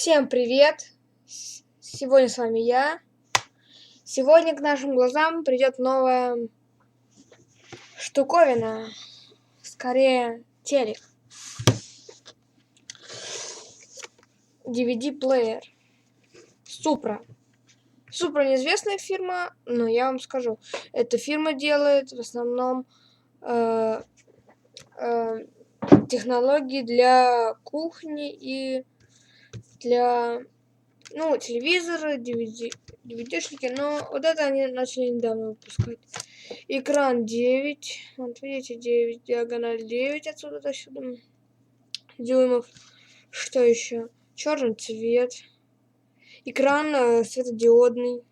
Всем привет! Сегодня с вами я. Сегодня к нашим глазам придет новая штуковина. Скорее, телек. DVD-плеер. Супра. Супра неизвестная фирма, но я вам скажу. Эта фирма делает в основном э, э, технологии для кухни и для, ну, телевизора, DVD, DVD-шники, но вот это они начали недавно выпускать. Экран 9, вот видите, 9, диагональ 9 отсюда до сюда дюймов. Что еще? Черный цвет. Экран э, светодиодный.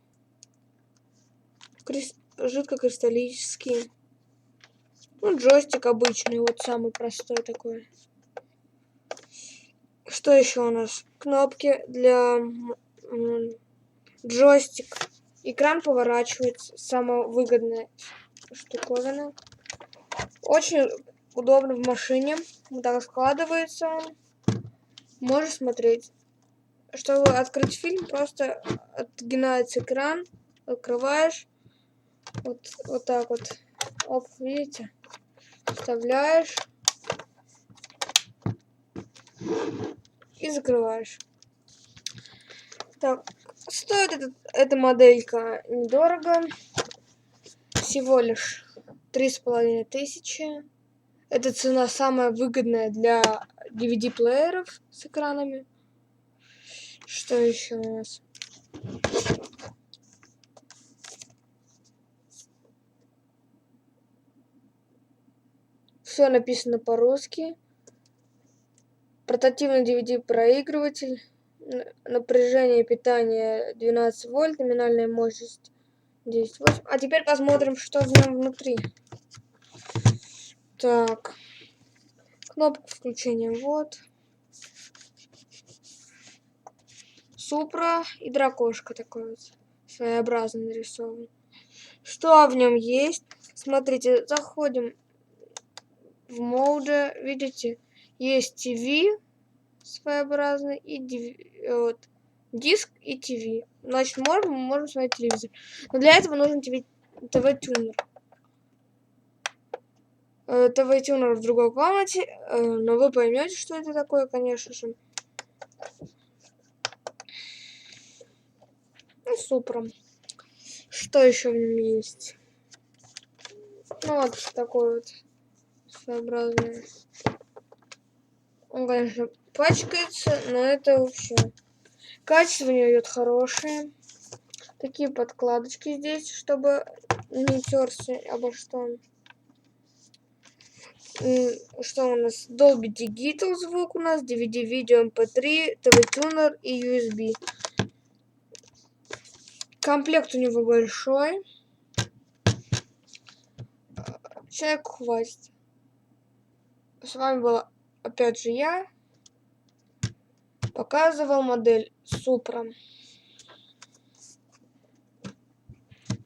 Крис... Жидкокристаллический. Ну, джойстик обычный, вот самый простой такой. Что еще у нас? Кнопки для джойстик. Экран поворачивается. Самая выгодная штуковина. Очень удобно в машине. Вот так складывается он. Можешь смотреть. Чтобы открыть фильм, просто отгинается экран. Открываешь. Вот, вот так вот. Оп, видите? Вставляешь и закрываешь. Так, стоит этот, эта моделька недорого. Всего лишь три с половиной тысячи. Эта цена самая выгодная для DVD-плееров с экранами. Что еще у нас? Все написано по-русски. Портативный DVD-проигрыватель. Напряжение питания 12 вольт. Номинальная мощность 10 вольт. А теперь посмотрим, что в нем внутри. Так. Кнопка включения. Вот. Супра и дракошка такой вот. Своеобразно нарисован. Что в нем есть? Смотрите, заходим в моде. Видите? Есть ТВ своеобразный и вот, диск и ТВ. Значит, можем, мы можем смотреть телевизор. Но для этого нужен ТВ-тюнер. Э, ТВ-тюнер в другой комнате, э, но вы поймете, что это такое, конечно же. Ну, супер. Что еще в нем есть? Ну, вот такой вот своеобразный. Он, конечно, пачкается, но это вообще... Качество у нее идет хорошее. Такие подкладочки здесь, чтобы не терся обо что. Что у нас? Dolby Digital звук у нас, DVD, видео, MP3, TV-тюнер и USB. Комплект у него большой. Человеку хватит. С вами была опять же я показывал модель Супра.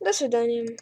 До свидания.